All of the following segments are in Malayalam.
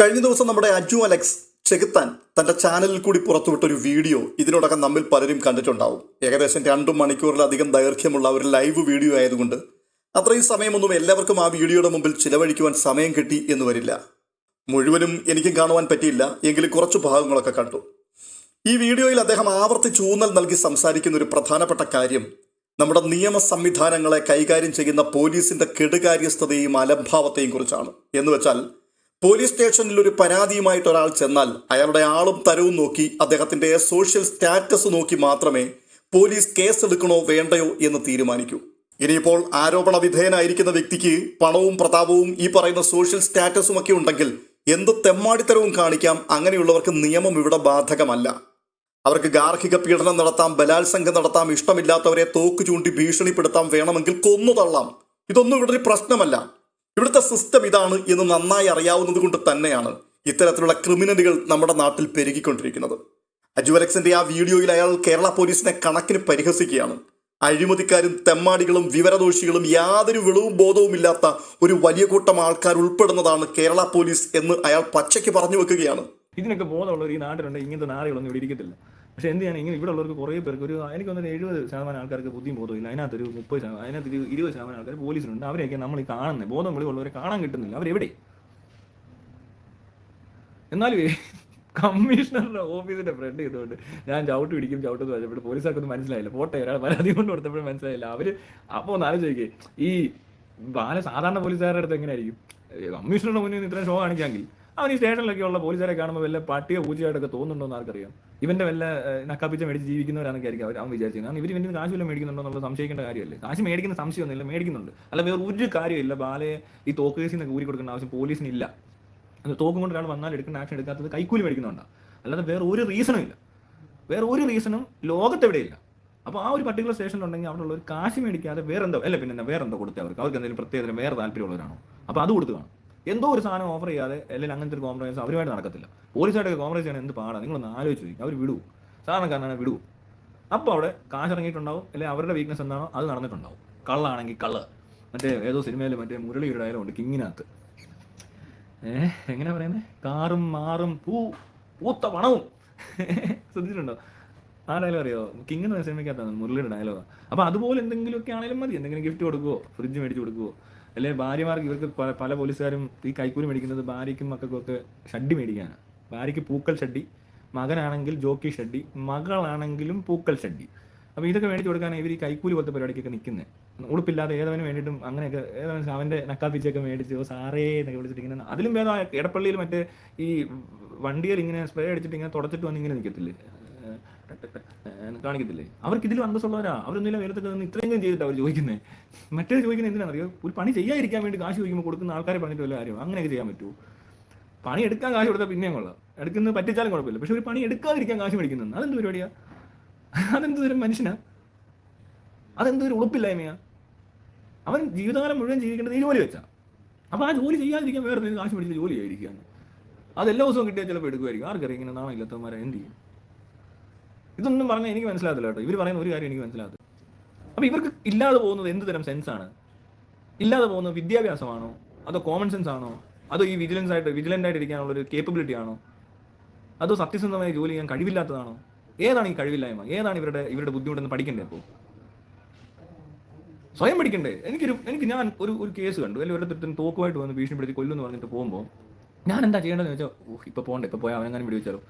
കഴിഞ്ഞ ദിവസം നമ്മുടെ അജു അലക്സ് ചെകുത്താൻ തന്റെ ചാനലിൽ കൂടി പുറത്തുവിട്ടൊരു വീഡിയോ ഇതിനോടകം നമ്മിൽ പലരും കണ്ടിട്ടുണ്ടാവും. ഏകദേശം രണ്ടു മണിക്കൂറിലധികം ദൈർഘ്യമുള്ള ഒരു ലൈവ് വീഡിയോ ആയതുകൊണ്ട് അത്രയും സമയമൊന്നും എല്ലാവർക്കും ആ വീഡിയോയുടെ മുമ്പിൽ ചിലവഴിക്കുവാൻ സമയം കിട്ടി എന്ന് വരില്ല. മുഴുവനും എനിക്കും കാണുവാൻ പറ്റിയില്ല. എങ്കിലും കുറച്ച് ഭാഗങ്ങളൊക്കെ കണ്ടു. ഈ വീഡിയോയിൽ അദ്ദേഹം ആവർത്തിച്ച് ഊന്നൽ നൽകി സംസാരിക്കുന്ന ഒരു പ്രധാനപ്പെട്ട കാര്യം നമ്മുടെ നിയമ സംവിധാനങ്ങളെ കൈകാര്യം ചെയ്യുന്ന പോലീസിന്റെ കെടുകാര്യസ്ഥതയും അലംഭാവത്തെയും കുറിച്ചാണ്. എന്ന് വെച്ചാൽ പോലീസ് സ്റ്റേഷനിൽ ഒരു പരാതിയുമായിട്ട് ഒരാൾ ചെന്നാൽ അയാളുടെ ആളും തരവും നോക്കി അദ്ദേഹത്തിന്റെ സോഷ്യൽ സ്റ്റാറ്റസ് നോക്കി മാത്രമേ പോലീസ് കേസ് എടുക്കണോ വേണ്ടയോ എന്ന് തീരുമാനിക്കൂ. ഇനിയിപ്പോൾ ആരോപണ വിധേയനായിരിക്കുന്ന വ്യക്തിക്ക് പണവും പ്രതാപവും ഈ പറയുന്ന സോഷ്യൽ സ്റ്റാറ്റസും ഒക്കെ ഉണ്ടെങ്കിൽ എന്ത് തെമ്മാടിത്തരവും കാണിക്കാം അങ്ങനെയുള്ളവർക്ക് നിയമം ഇവിടെ ബാധകമല്ല. അവർക്ക് ഗാർഹിക പീഡനം നടത്താം ബലാത്സംഗം നടത്താം ഇഷ്ടമില്ലാത്തവരെ തോക്ക് ചൂണ്ടി ഭീഷണിപ്പെടുത്താം വേണമെങ്കിൽ കൊന്നു തള്ളാം. ഇതൊന്നും ഇവിടെ ഒരു പ്രശ്നമല്ല. ഇവിടുത്തെ സിസ്റ്റം ഇതാണ് എന്ന് നന്നായി അറിയാവുന്നത് കൊണ്ട് തന്നെയാണ് ഇത്തരത്തിലുള്ള ക്രിമിനലുകൾ നമ്മുടെ നാട്ടിൽ പെരുകിക്കൊണ്ടിരിക്കുന്നത്. അജു അലക്സിന്റെ ആ വീഡിയോയിൽ അയാൾ കേരള പോലീസിനെ കണക്കിന് പരിഹസിക്കുകയാണ്. അഴിമതിക്കാരും തെമ്മാടികളും വിവരദോഷികളും യാതൊരു വിളവും ബോധവും ഇല്ലാത്ത ഒരു വലിയ കൂട്ടം ആൾക്കാർ ഉൾപ്പെടുന്നതാണ് കേരള പോലീസ് എന്ന് അയാൾ പച്ചയ്ക്ക് പറഞ്ഞു വെക്കുകയാണ്. ഇതിനൊക്കെ ബോധമുള്ളവർ ഈ നാട്ടിലുണ്ട് ഇങ്ങനത്തെ നാടുകളൊന്നും ഇവിടെ ഇരിക്കത്തില്ല. പക്ഷെ എന്ത് ചെയ്യണം ഇങ്ങനെ ഇവിടെ ഉള്ളവർക്ക് കുറേ പേർക്ക് ഒരു എനിക്ക് തോന്നുന്നത് എഴുപത് ശതമാനം ആൾക്കാർക്ക് ബുദ്ധിയും ബോധമില്ല അതിനകത്ത് ഒരു മുപ്പത് ശതമാനം അതിനകത്ത് ഒരു ഇരുപത് ശതമാനം ആൾക്കാർ പോലീസിലുണ്ട്. അവരെയൊക്കെ നമ്മൾ ഈ കാണുന്നത് ബോധം വെളിവുള്ളവരെ കാണാൻ കിട്ടുന്നില്ല. അവരെവിടെ? എന്നാലും കമ്മീഷണറുടെ ഓഫീസിന്റെ ഫ്രണ്ട് ചെയ്തുകൊണ്ട് ഞാൻ ചവിട്ട് പിടിക്കും ചവിട്ടെന്ന് പറഞ്ഞപ്പോൾ പോലീസുകാർക്കൊന്നും മനസ്സിലായില്ല. പോട്ടെ ഒരാൾ പരാതി കൊണ്ട് കൊടുത്തപ്പോഴും മനസ്സിലായില്ല. അവർ അപ്പോൾ ഒന്ന് ആലോചിക്കേ. ഈ ബാല സാധാരണ പോലീസുകാരുടെ അടുത്ത് എങ്ങനെയായിരിക്കും? കമ്മീഷണറുടെ മുന്നിൽ നിന്ന് ഇത്രയും ഷോ കാണിക്കാമെങ്കിൽ അവൻ ഈ സ്റ്റേഷനിലൊക്കെ ഉള്ള പോലീസുകാരെ കാണുമ്പോൾ വല്ല പട്ടിയോ പൂച്ചയായിട്ടൊക്കെ തോന്നുന്നുണ്ടോ എന്ന് ആർക്കറിയാം. ഇവന്റെ വല്ല നക്കാപ്പിച്ച മേടിച്ച് ജീവിക്കുന്നവരാണെന്ന് ആയിരിക്കും അവർ അവൻ വിചാരിച്ചത്. കാരണം ഇവർ ഇവന് കാശ് വല്ല മേടിക്കുന്നുണ്ടോ എന്നുള്ള സംശയിക്കേണ്ട കാര്യമല്ലേ? കാശ് മേടിക്കുന്ന സംശയമൊന്നുമില്ല മേടിക്കുന്നുണ്ട്. അല്ല വേറെ ഒരു കാര്യമില്ല ബാലയെ ഈ തോക്ക് കേസിൽ നിന്ന് കൂരി കൊടുക്കേണ്ട ആവശ്യം പോലീസിനില്ല. അത് തോക്കും കൊണ്ട് ഒരാൾ വന്നാൽ എടുക്കുന്ന ആക്ഷൻ എടുക്കാത്തത് കൈക്കൂലി മേടിക്കുന്നുണ്ടാണ് അല്ലാതെ വേറെ ഒരു റീസണും ഇല്ല. വേറെ ഒരു റീസണും ലോകത്തെവിടെയില്ല. അപ്പോൾ ആ ഒരു പർട്ടിക്കുലർ സ്റ്റേഷനിൽ ഉണ്ടെങ്കിൽ ഉള്ള ഒരു കാശ് മേടിക്കാതെ വേറെ എന്തോ അല്ല പിന്നെ വേറെ എന്തോ കൊടുത്തേ അവർക്ക്. അവർക്ക് എന്തെങ്കിലും പ്രത്യേകത വേറെ താല്പര്യമുള്ളവരാണോ? അപ്പോൾ അത് കൊടുത്തു കാണും. എന്തോ ഒരു സാധനം ഓഫർ ചെയ്യാതെ അല്ലെങ്കിൽ അങ്ങനത്തെ ഒരു കോംപ്രമൈസ് അവരുമായിട്ട് നടക്കത്തില്ല. പോലീസായിട്ടൊക്കെ കോംപ്രമൈസ് ചെയ്യണം എന്ത് പാടാണ് നിങ്ങളൊന്ന് ആലോചിച്ച് ചോദിക്കും അവർ വിടുവോ സാധാരണക്കാരനാണ് വിടുവോ അപ്പോൾ അവിടെ കാശ് ഇറങ്ങിയിട്ടുണ്ടാവും അല്ലെങ്കിൽ അവരുടെ വീക്ക്നെസ് എന്താണോ അത് നടന്നിട്ടുണ്ടാവും. കള്ളാണെങ്കിൽ കള്ള്. മറ്റേ ഏതോ സിനിമയിൽ മറ്റേ മുരളിയുടെ ഡയലോഗ് ഉണ്ട് കിങ്ങിനകത്ത്. ഏഹ് എങ്ങനെ പറയുന്നത് കാറും മാറും പൂ പൂത്ത പണവും ശ്രദ്ധിച്ചിട്ടുണ്ടോ? ആ ഡയലോഗ് അറിയോ? കിങ് സിനിമയ്ക്കകത്താണ് മുരളിയുടെ ഡയലോഗാണ് അപ്പോൾ അതുപോലെ എന്തെങ്കിലുമൊക്കെ ആണെങ്കിലും മതി. എന്തെങ്കിലും ഗിഫ്റ്റ് കൊടുക്കുവോ? ഫ്രിഡ്ജ് മേടിച്ച് കൊടുക്കുവോ? അല്ലെ ഭാര്യമാർക്ക് ഇവർക്ക് പല പല പോലീസുകാരും ഈ കൈക്കൂലി മേടിക്കുന്നത് ഭാര്യയ്ക്കും മക്കൾക്കും ഒക്കെ ഷഡ്ഡി മേടിക്കാനാണ്. ഭാര്യയ്ക്ക് പൂക്കൽ ഷഡ്ഡി മകനാണെങ്കിൽ ജോക്കി ഷഡ്ഡി മകളാണെങ്കിലും പൂക്കൽ ഷഡ്ഡി. അപ്പോൾ ഇതൊക്കെ മേടിച്ചു കൊടുക്കാൻ ഇവർ ഈ കൈക്കൂലി പോലത്തെ പരിപാടിക്കൊക്കെ നിൽക്കുന്നത് ഉടുപ്പില്ലാതെ ഏതവന് വേണ്ടിയിട്ടും അങ്ങനെയൊക്കെ ഏതവൻ അവന്റെ നക്കാപ്പിച്ചൊക്കെ മേടിച്ച് സാറേ എന്നൊക്കെ വിളിച്ചിട്ട് ഇങ്ങനെ അതിലും ഭേദം ഇടപ്പള്ളിയിൽ മറ്റേ ഈ വണ്ടിയിൽ ഇങ്ങനെ സ്പ്രേ അടിച്ചിട്ട് ഇങ്ങനെ തുടച്ചിട്ട് വന്ന് ഇങ്ങനെ നിൽക്കത്തില്ലേ കാണിക്കത്തില്ലേ? അവർക്ക് ഇതിലും അന്തസ്സുള്ളവരാ. അവരൊന്നുമില്ല വേലത്തൊക്കെ നിന്ന് ഇത്രയും ചെയ്തിട്ട് അവർ ചോദിക്കുന്നത് മറ്റേ ചോദിക്കുന്നത് എന്തിനാണെന്നറിയോ? ഒരു പണി ചെയ്യാതിരിക്കാൻ വേണ്ടി കാശ് ചോദിക്കുമ്പോൾ കൊടുക്കുന്ന ആൾക്കാരെ പറഞ്ഞിട്ട് വല്ല കാര്യം അങ്ങനെയൊക്കെ ചെയ്യാൻ പറ്റൂ. പണി എടുക്കാൻ കാശ് കൊടുത്താൽ പിന്നെയും കൊള്ളാം. എടുക്കുന്നത് പറ്റിച്ചാലും കുഴപ്പമില്ല. പക്ഷെ ഒരു പണി എടുക്കാതിരിക്കാൻ കാശ് മേടിക്കുന്നത് അതെന്ത് പരിപാടിയാ? അതെന്ത് മനുഷ്യനാ? അതെന്തൊരു ഉളുപ്പില്ലായ്മയാ? അവൻ ജീവിതകാലം മുഴുവൻ ജീവിക്കേണ്ടത് ഈ ജോലി വെച്ചാ. അപ്പോൾ ആ ജോലി ചെയ്യാതിരിക്കാൻ വേറെ കാശ് മേടിച്ച് ജോലി ആയിരിക്കുകയാണ് അതെല്ലാ ദിവസവും കിട്ടിയാൽ ചിലപ്പോൾ എടുക്കുമായിരിക്കും ആർക്കറിയാം ഇങ്ങനെ നാണം ഇല്ലാത്തവന്മാരെ എന്ത് ചെയ്യും? ഇതൊന്നും പറഞ്ഞാൽ എനിക്ക് മനസ്സിലാകത്തില്ല കേട്ടോ. ഇവർ പറയുന്ന ഒരു കാര്യം എനിക്ക് മനസ്സിലാകത്തില്ല. അപ്പോൾ ഇവർക്ക് ഇല്ലാതെ പോകുന്നത് എന്ത് തരം സെൻസാണ് ഇല്ലാതെ പോകുന്നത് വിദ്യാഭ്യാസമാണോ? അതോ കോമൺ സെൻസ് ആണോ? അതോ ഈ വിജിലൻസ് ആയിട്ട് വിജിലന്റ് ആയിട്ട് ഇരിക്കാനുള്ള ഒരു കേപ്പബിലിറ്റി ആണോ? അതോ സത്യസന്ധമായ ജോലി ചെയ്യാൻ കഴിവില്ലാത്തതാണോ? ഏതാണ് ഈ കഴിവില്ലായ്മ? ഏതാണ് ഇവരുടെ ഇവരുടെ ബുദ്ധിമുട്ടെന്ന് പഠിക്കണ്ടേ അപ്പോൾ സ്വയം പഠിക്കണ്ടേ? എനിക്കൊരു എനിക്ക് ഞാൻ ഒരു ഒരു കേസ് കണ്ടു. അല്ലെങ്കിൽ ഒരിടത്തും തോക്കുമായിട്ട് വന്ന് ഭീഷണിപ്പെടുത്തി കൊല്ലുമെന്ന് പറഞ്ഞിട്ട് പോകുമ്പോൾ ഞാൻ എന്താ ചെയ്യേണ്ടതെന്ന് വെച്ചാൽ ഇപ്പോൾ പോകണ്ടേ ഇപ്പോൾ പോയാൽ അവനെങ്ങാനും വെടിവെച്ചാലോ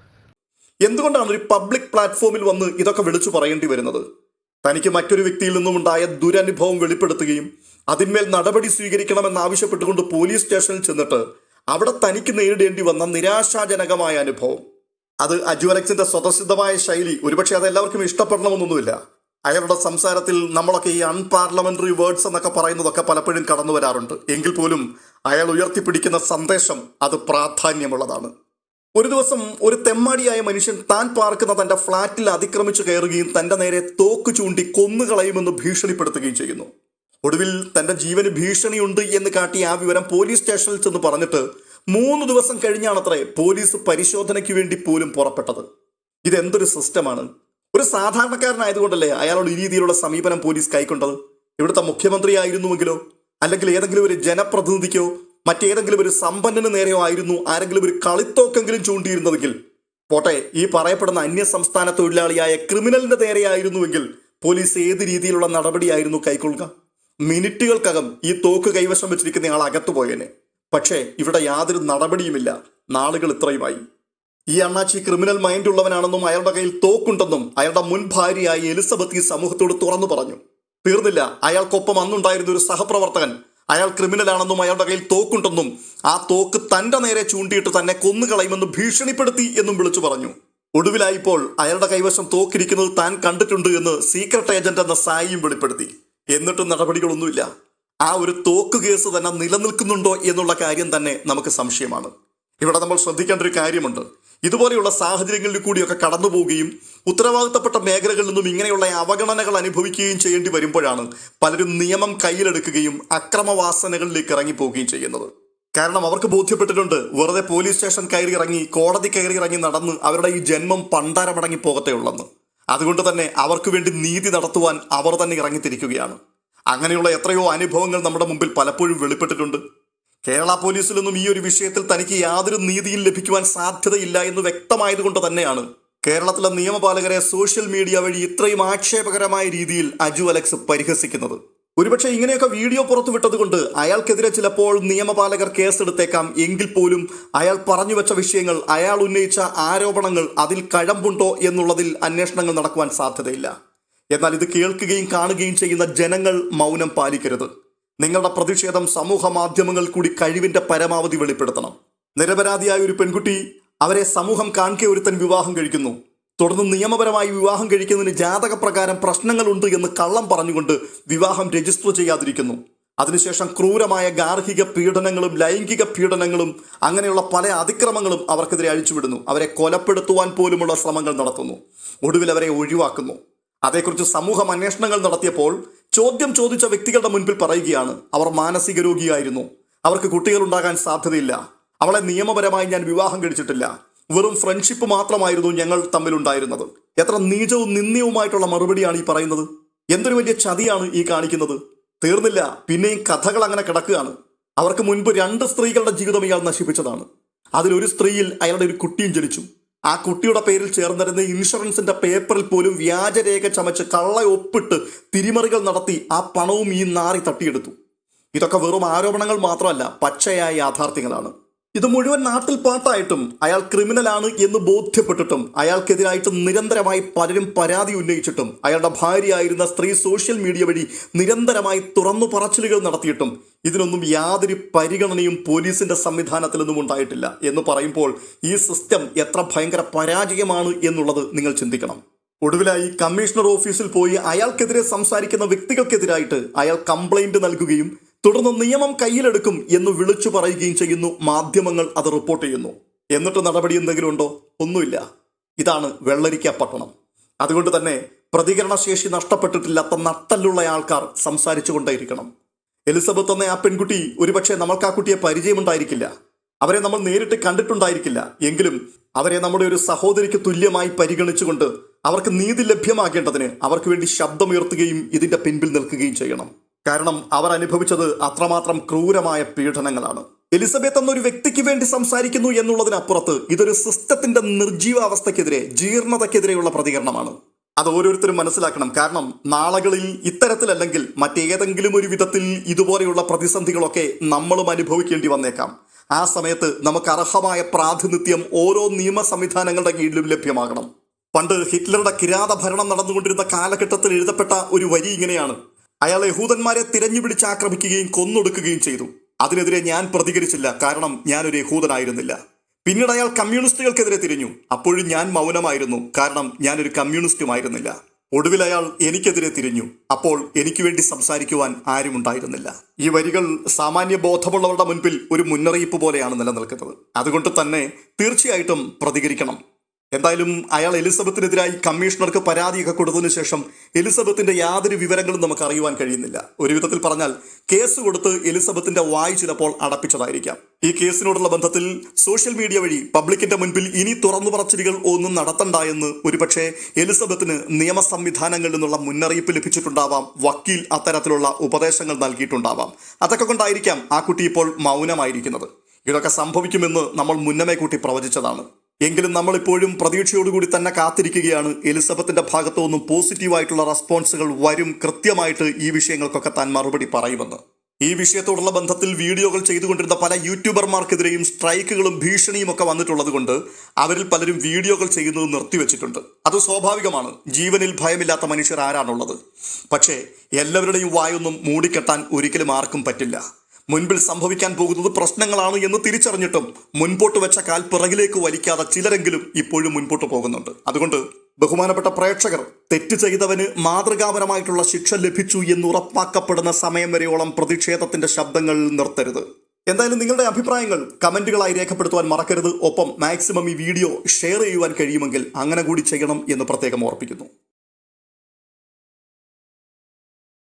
എന്തുകൊണ്ടാണ് ഒരു പബ്ലിക് പ്ലാറ്റ്ഫോമിൽ വന്ന് ഇതൊക്കെ വിളിച്ചു പറയേണ്ടി വരുന്നത്? തനിക്ക് മറ്റൊരു വ്യക്തിയിൽ നിന്നുമുണ്ടായ ദുരനുഭവം വെളിപ്പെടുത്തുകയും അതിന്മേൽ നടപടി സ്വീകരിക്കണമെന്ന് ആവശ്യപ്പെട്ടുകൊണ്ട് പോലീസ് സ്റ്റേഷനിൽ ചെന്നിട്ട് അവിടെ തനിക്ക് നേരിടേണ്ടി വന്ന നിരാശാജനകമായ അനുഭവം. അത് അജു അലക്സിന്റെ സ്വതസിദ്ധമായ ശൈലി. ഒരുപക്ഷെ അത് എല്ലാവർക്കും ഇഷ്ടപ്പെടണമെന്നൊന്നുമില്ല. അയാളുടെ സംസാരത്തിൽ നമ്മളൊക്കെ ഈ അൺപാർലമെന്ററി വേർഡ്സ് എന്നൊക്കെ പറയുന്നതൊക്കെ പലപ്പോഴും കടന്നു വരാറുണ്ട് എങ്കിൽ പോലും അയാൾ ഉയർത്തിപ്പിടിക്കുന്ന സന്ദേശം അത് പ്രാധാന്യമുള്ളതാണ്. ഒരു ദിവസം ഒരു തെമ്മാടിയായ മനുഷ്യൻ താൻ പാർക്കുന്ന തന്റെ ഫ്ളാറ്റിൽ അതിക്രമിച്ചു കയറുകയും തന്റെ നേരെ തോക്ക് ചൂണ്ടി കൊന്നുകളയുമെന്ന് ഭീഷണിപ്പെടുത്തുകയും ചെയ്യുന്നു. ഒടുവിൽ തന്റെ ജീവന് ഭീഷണിയുണ്ട് എന്ന് കാട്ടി ആ വിവരം പോലീസ് സ്റ്റേഷനിൽ ചെന്ന് പറഞ്ഞിട്ട് മൂന്ന് ദിവസം കഴിഞ്ഞാണത്രേ പോലീസ് പരിശോധനയ്ക്ക് വേണ്ടി പോലും പുറപ്പെട്ടത്. ഇതെന്തൊരു സിസ്റ്റമാണ്? ഒരു സാധാരണക്കാരനായതുകൊണ്ടല്ലേ അയാളോട് ഈ രീതിയിലുള്ള സമീപനം പോലീസ് കൈക്കൊണ്ടത്? ഇവിടുത്തെ മുഖ്യമന്ത്രി ആയിരുന്നുവെങ്കിലോ അല്ലെങ്കിൽ ഏതെങ്കിലും ഒരു ജനപ്രതിനിധിക്കോ? മറ്റേതെങ്കിലും ഒരു സമ്പന്നന് നേരെയോ ആയിരുന്നു ആരെങ്കിലും ഒരു കളിത്തോക്കെങ്കിലും ചൂണ്ടിയിരുന്നതെങ്കിൽ. പോട്ടെ ഈ പറയപ്പെടുന്ന അന്യ സംസ്ഥാന തൊഴിലാളിയായ ക്രിമിനലിന്റെ നേരെയായിരുന്നുവെങ്കിൽ പോലീസ് ഏത് രീതിയിലുള്ള നടപടിയായിരുന്നു കൈക്കൊള്ളുക? മിനിറ്റുകൾക്കകം ഈ തോക്ക് കൈവശം വെച്ചിരിക്കുന്ന ആൾ അകത്തുപോയേനെ പക്ഷേ ഇവിടെ യാതൊരു നടപടിയുമില്ല. നാളുകൾ ഇത്രയുമായി. ഈ അണ്ണാച്ചി ക്രിമിനൽ മൈൻഡ് ഉള്ളവനാണെന്നും അയാളുടെ കയ്യിൽ തോക്കുണ്ടെന്നും അയാളുടെ മുൻ ഭാര്യയായി എലിസബത്ത് ഈ സമൂഹത്തോട് തുറന്നു പറഞ്ഞു. തീർന്നില്ല. അയാൾക്കൊപ്പം അന്നുണ്ടായിരുന്ന ഒരു സഹപ്രവർത്തകൻ അയാൾ ക്രിമിനലാണെന്നും അയാളുടെ കയ്യിൽ തോക്കുണ്ടെന്നും ആ തോക്ക് തന്റെ നേരെ ചൂണ്ടിയിട്ട് തന്നെ കൊന്നുകളയുമെന്ന് ഭീഷണിപ്പെടുത്തി എന്നും വിളിച്ചു പറഞ്ഞു. ഒടുവിലായിപ്പോൾ അയാളുടെ കൈവശം തോക്കിരിക്കുന്നത് താൻ കണ്ടിട്ടുണ്ട് എന്ന് സീക്രട്ട് ഏജന്റ് എന്ന സായിയും വെളിപ്പെടുത്തി. എന്നിട്ടും നടപടികളൊന്നുമില്ല. ആ ഒരു തോക്ക് കേസ് തന്നെ നിലനിൽക്കുന്നുണ്ടോ എന്നുള്ള കാര്യം തന്നെ നമുക്ക് സംശയമാണ്. ഇവിടെ നമ്മൾ ശ്രദ്ധിക്കേണ്ട ഒരു കാര്യമുണ്ട്. ഇതുപോലെയുള്ള സാഹചര്യങ്ങളിൽ കൂടിയൊക്കെ കടന്നു പോവുകയും ഉത്തരവാദിത്തപ്പെട്ട മേഖലകളിൽ നിന്നും ഇങ്ങനെയുള്ള അവഗണനകൾ അനുഭവിക്കുകയും ചെയ്യേണ്ടി വരുമ്പോഴാണ് പലരും നിയമം കയ്യിലെടുക്കുകയും അക്രമവാസനകളിലേക്ക് ഇറങ്ങിപ്പോവുകയും ചെയ്യുന്നത്. കാരണം അവർക്ക് ബോധ്യപ്പെട്ടിട്ടുണ്ട് വെറുതെ പോലീസ് സ്റ്റേഷൻ കയറി ഇറങ്ങി കോടതി കയറി ഇറങ്ങി നടന്ന് അവരുടെ ഈ ജന്മം പണ്ടാരമടങ്ങി പോകത്തേ ഉള്ളെന്ന്. അതുകൊണ്ട് തന്നെ അവർക്ക് വേണ്ടി നീതി നടത്തുവാൻ അവർ തന്നെ ഇറങ്ങിത്തിരിക്കുകയാണ്. അങ്ങനെയുള്ള എത്രയോ അനുഭവങ്ങൾ നമ്മുടെ മുമ്പിൽ പലപ്പോഴും വെളിപ്പെട്ടിട്ടുണ്ട്. കേരള പോലീസിൽ നിന്നും ഈ ഒരു വിഷയത്തിൽ തനിക്ക് യാതൊരു നീതിയും ലഭിക്കുവാൻ സാധ്യതയില്ല എന്ന് വ്യക്തമായതുകൊണ്ട് തന്നെയാണ്. കേരളത്തിലെ നിയമപാലകരെ സോഷ്യൽ മീഡിയ വഴി ഇത്രയും ആക്ഷേപകരമായ രീതിയിൽ അജു അലക്സ് പരിഹസിക്കുന്നത്. ഒരുപക്ഷെ ഇങ്ങനെയൊക്കെ വീഡിയോ പുറത്തു വിട്ടതുകൊണ്ട് അയാൾക്കെതിരെ ചിലപ്പോൾ നിയമപാലകർ കേസെടുത്തേക്കാം എങ്കിൽ പോലും അയാൾ പറഞ്ഞു വെച്ച വിഷയങ്ങൾ അയാൾ ഉന്നയിച്ച ആരോപണങ്ങൾ അതിൽ കഴമ്പുണ്ടോ എന്നുള്ളതിൽ അന്വേഷണങ്ങൾ നടക്കുവാൻ സാധ്യതയില്ല. എന്നാൽ ഇത് കേൾക്കുകയും കാണുകയും ചെയ്യുന്ന ജനങ്ങൾ മൗനം പാലിക്കരുത്. നിങ്ങളുടെ പ്രതിഷേധം സമൂഹ മാധ്യമങ്ങൾ കൂടി കഴിവിന്റെ പരമാവധി വെളിപ്പെടുത്തണം. നിരപരാധിയായ ഒരു പെൺകുട്ടി അവരെ സമൂഹം കാണിക്കെ ഒരുത്തൻ വിവാഹം കഴിക്കുന്നു. തുടർന്ന് നിയമപരമായി വിവാഹം കഴിക്കുന്നതിന് ജാതകപ്രകാരം പ്രശ്നങ്ങളുണ്ട് എന്ന് കള്ളം പറഞ്ഞുകൊണ്ട് വിവാഹം രജിസ്റ്റർ ചെയ്യാതിരിക്കുന്നു. അതിനുശേഷം ക്രൂരമായ ഗാർഹിക പീഡനങ്ങളും ലൈംഗിക പീഡനങ്ങളും അങ്ങനെയുള്ള പല അതിക്രമങ്ങളും അവർക്കെതിരെ അഴിച്ചുവിടുന്നു. അവരെ കൊലപ്പെടുത്തുവാൻ പോലുമുള്ള ശ്രമങ്ങൾ നടത്തുന്നു. ഒടുവിൽ അവരെ ഒഴിവാക്കുന്നു. അതേക്കുറിച്ച് സമൂഹം അന്വേഷണങ്ങൾ നടത്തിയപ്പോൾ ചോദ്യം ചോദിച്ച വ്യക്തികളുടെ മുൻപിൽ പറയുകയാണ് അവർ മാനസിക രോഗിയായിരുന്നു. അവർക്ക് കുട്ടികൾ ഉണ്ടാകാൻ സാധ്യതയില്ല. അവളെ നിയമപരമായി ഞാൻ വിവാഹം കഴിച്ചിട്ടില്ല. വെറും ഫ്രണ്ട്ഷിപ്പ് മാത്രമായിരുന്നു ഞങ്ങൾ തമ്മിലുണ്ടായിരുന്നത്. എത്ര നീചവും നിന്ദ്യവുമായിട്ടുള്ള മറുപടിയാണ് ഈ പറയുന്നത്? എന്തൊരു വലിയ ചതിയാണ് ഈ കാണിക്കുന്നത്? തീർന്നില്ല. പിന്നെയും കഥകൾ അങ്ങനെ കിടക്കുകയാണ്. അവർക്ക് മുൻപ് രണ്ട് സ്ത്രീകളുടെ ജീവിതം ഇയാൾ നശിപ്പിച്ചതാണ്. അതിലൊരു സ്ത്രീയിൽ അയാളുടെ ഒരു കുട്ടിയും ജനിച്ചു. ആ കുട്ടിയുടെ പേരിൽ ചേർന്നിരുന്ന ഇൻഷുറൻസിന്റെ പേപ്പറിൽ പോലും വ്യാജരേഖ ചമച്ച് കള്ള ഒപ്പിട്ട് തിരിമറികൾ നടത്തി ആ പണവും ഈ നാറി തട്ടിയെടുത്തു. ഇതൊക്കെ വെറും ആരോപണങ്ങൾ മാത്രമല്ല പച്ചയായ യാഥാർത്ഥ്യങ്ങളാണ്. ഇത് മുഴുവൻ നാട്ടിൽ പാട്ടായിട്ടും അയാൾ ക്രിമിനൽ ആണ് എന്ന് ബോധ്യപ്പെട്ടിട്ടും അയാൾക്കെതിരായിട്ട് നിരന്തരമായി പലരും പരാതി ഉന്നയിച്ചിട്ടും അയാളുടെ ഭാര്യയായിരുന്ന സ്ത്രീ സോഷ്യൽ മീഡിയ വഴി നിരന്തരമായി തുറന്നു പറച്ചിലുകൾ നടത്തിയിട്ടും ഇതിനൊന്നും യാതൊരു പരിഗണനയും പോലീസിന്റെ സംവിധാനത്തിൽ നിന്നും ഉണ്ടായിട്ടില്ല എന്ന് പറയുമ്പോൾ ഈ സിസ്റ്റം എത്ര ഭയങ്കര പരാജയമാണ് എന്നുള്ളത് നിങ്ങൾ ചിന്തിക്കണം. ഒടുവിലായി കമ്മീഷണർ ഓഫീസിൽ പോയി അയാൾക്കെതിരെ സംസാരിക്കുന്ന വ്യക്തികൾക്കെതിരായിട്ട് അയാൾ കംപ്ലൈന്റ് നൽകുകയും തുടർന്ന് നിയമം കയ്യിലെടുക്കും എന്ന് വിളിച്ചു പറയുകയും ചെയ്യുന്നു. മാധ്യമങ്ങൾ അത് റിപ്പോർട്ട് ചെയ്യുന്നു. എന്നിട്ട് നടപടി എന്തെങ്കിലും ഉണ്ടോ ഒന്നുമില്ല. ഇതാണ് വെള്ളരിക്ക പട്ടണം. അതുകൊണ്ട് തന്നെ പ്രതികരണശേഷി നഷ്ടപ്പെട്ടിട്ടില്ലാത്ത നട്ടല്ലുള്ള ആൾക്കാർ സംസാരിച്ചു കൊണ്ടേയിരിക്കണം എലിസബത്ത് എന്ന ആ പെൺകുട്ടി ഒരുപക്ഷെ നമ്മൾക്ക് ആ കുട്ടിയെ പരിചയമുണ്ടായിരിക്കില്ല. അവരെ നമ്മൾ നേരിട്ട് കണ്ടിട്ടുണ്ടായിരിക്കില്ല. എങ്കിലും അവരെ നമ്മുടെ ഒരു സഹോദരിക്ക് തുല്യമായി പരിഗണിച്ചുകൊണ്ട് അവർക്ക് നീതി ലഭ്യമാക്കേണ്ടതിന് അവർക്ക് വേണ്ടി ശബ്ദമുയർത്തുകയും ഇതിന്റെ പിൻപിൽ നിൽക്കുകയും ചെയ്യണം. കാരണം അവർ അനുഭവിച്ചത് അത്രമാത്രം ക്രൂരമായ പീഡനങ്ങളാണ്. എലിസബത്ത് എന്നൊരു വ്യക്തിക്ക് വേണ്ടി സംസാരിക്കുന്നു എന്നുള്ളതിനപ്പുറത്ത് ഇതൊരു സിസ്റ്റത്തിന്റെ നിർജീവാവസ്ഥക്കെതിരെ ജീർണതയ്ക്കെതിരെയുള്ള പ്രതികരണമാണ്. അത് ഓരോരുത്തരും മനസ്സിലാക്കണം. കാരണം നാളുകളിൽ ഇത്തരത്തിലല്ലെങ്കിൽ മറ്റേതെങ്കിലും ഒരു വിധത്തിൽ ഇതുപോലെയുള്ള പ്രതിസന്ധികളൊക്കെ നമ്മളും അനുഭവിക്കേണ്ടി വന്നേക്കാം. ആ സമയത്ത് നമുക്ക് അർഹമായ പ്രാതിനിധ്യം ഓരോ നിയമ സംവിധാനങ്ങളുടെ കീഴിലും ലഭ്യമാകണം. പണ്ട് ഹിറ്റ്ലറുടെ കിരാത ഭരണം നടന്നുകൊണ്ടിരുന്ന കാലഘട്ടത്തിൽ എഴുതപ്പെട്ട ഒരു വരി ഇങ്ങനെയാണ്. അയാൾ യഹൂദന്മാരെ തിരഞ്ഞുപിടിച്ച് ആക്രമിക്കുകയും കൊന്നൊടുക്കുകയും ചെയ്തു. അതിനെതിരെ ഞാൻ പ്രതികരിച്ചില്ല കാരണം ഞാനൊരു യഹൂദനായിരുന്നില്ല. പിന്നീട് അയാൾ കമ്മ്യൂണിസ്റ്റുകൾക്കെതിരെ തിരിഞ്ഞു. അപ്പോഴും ഞാൻ മൗനമായിരുന്നു കാരണം ഞാനൊരു കമ്മ്യൂണിസ്റ്റുമായിരുന്നില്ല. ഒടുവിൽ അയാൾ എനിക്കെതിരെ തിരിഞ്ഞു. അപ്പോൾ എനിക്ക് വേണ്ടി സംസാരിക്കുവാൻ ആരുമുണ്ടായിരുന്നില്ല ഈ വരികൾ സാമാന്യ ബോധമുള്ളവരുടെ മുൻപിൽ ഒരു മുന്നറിയിപ്പ് പോലെയാണ് നിലനിൽക്കുന്നത്. അതുകൊണ്ട് തന്നെ തീർച്ചയായിട്ടും പ്രതികരിക്കണം. എന്തായാലും അയാൾ എലിസബത്തിനെതിരായി കമ്മീഷണർക്ക് പരാതിയൊക്കെ കൊടുത്തതിനു ശേഷം എലിസബത്തിന്റെ യാതൊരു വിവരങ്ങളും നമുക്ക് അറിയുവാൻ കഴിയുന്നില്ല. ഒരു വിധത്തിൽ പറഞ്ഞാൽ കേസ് കൊടുത്ത് എലിസബത്തിന്റെ വായി ചിലപ്പോൾ അടപ്പിച്ചതായിരിക്കാം. ഈ കേസിനോടുള്ള ബന്ധത്തിൽ സോഷ്യൽ മീഡിയ വഴി പബ്ലിക്കിന്റെ മുൻപിൽ ഇനി തുറന്നു പറച്ചിലുകൾ ഒന്നും നടത്തണ്ട എന്ന് ഒരുപക്ഷെ എലിസബത്തിന് നിയമ സംവിധാനങ്ങളിൽ നിന്നുള്ള മുന്നറിയിപ്പ് ലഭിച്ചിട്ടുണ്ടാവാം വക്കീൽ അത്തരത്തിലുള്ള ഉപദേശങ്ങൾ നൽകിയിട്ടുണ്ടാവാം. അതൊക്കെ കൊണ്ടായിരിക്കാം ആ കുട്ടി ഇപ്പോൾ മൗനമായിരിക്കുന്നത്. ഇതൊക്കെ സംഭവിക്കുമെന്ന് നമ്മൾ മുന്നമേ കൂട്ടി പ്രവചിച്ചതാണ്. എങ്കിലും നമ്മളിപ്പോഴും പ്രതീക്ഷയോടുകൂടി തന്നെ കാത്തിരിക്കുകയാണ്. എലിസബത്തിന്റെ ഭാഗത്തു നിന്നും പോസിറ്റീവായിട്ടുള്ള റെസ്പോൺസുകൾ വരും കൃത്യമായിട്ട് ഈ വിഷയങ്ങൾക്കൊക്കെ താൻ മറുപടി പറയുമെന്ന്. ഈ വിഷയത്തോടുള്ള ബന്ധത്തിൽ വീഡിയോകൾ ചെയ്തുകൊണ്ടിരുന്ന പല യൂട്യൂബർമാർക്കെതിരെയും സ്ട്രൈക്കുകളും ഭീഷണിയും ഒക്കെ വന്നിട്ടുള്ളത് കൊണ്ട് അവരിൽ പലരും വീഡിയോകൾ ചെയ്യുന്നത് നിർത്തിവെച്ചിട്ടുണ്ട്. അത് സ്വാഭാവികമാണ്. ജീവനിൽ ഭയമില്ലാത്ത മനുഷ്യർ ആരാണുള്ളത്? പക്ഷേ എല്ലാവരുടെയും വായൊന്നും മൂടിക്കെട്ടാൻ ഒരിക്കലും ആർക്കും പറ്റില്ല. മുൻപിൽ സംഭവിക്കാൻ പോകുന്നത് പ്രശ്നങ്ങളാണ് എന്ന് തിരിച്ചറിഞ്ഞിട്ടും മുൻപോട്ട് വെച്ച കാൽ പിറകിലേക്ക് വലിക്കാതെ ചിലരെങ്കിലും ഇപ്പോഴും മുൻപോട്ട് പോകുന്നുണ്ട്. അതുകൊണ്ട് ബഹുമാനപ്പെട്ട പ്രേക്ഷകർ തെറ്റ് ചെയ്തവന് മാതൃകാപരമായിട്ടുള്ള ശിക്ഷ ലഭിച്ചു എന്ന് ഉറപ്പാക്കപ്പെടുന്ന സമയം വരെയോളം പ്രതിഷേധത്തിന്റെ ശബ്ദങ്ങൾ നിർത്തരുത്. എന്തായാലും നിങ്ങളുടെ അഭിപ്രായങ്ങൾ കമന്റുകളായി രേഖപ്പെടുത്തുവാൻ മറക്കരുത്. ഒപ്പം മാക്സിമം ഈ വീഡിയോ ഷെയർ ചെയ്യുവാൻ കഴിയുമെങ്കിൽ അങ്ങനെ കൂടി ചെയ്യണം എന്ന് പ്രത്യേകം ഓർപ്പിക്കുന്നു.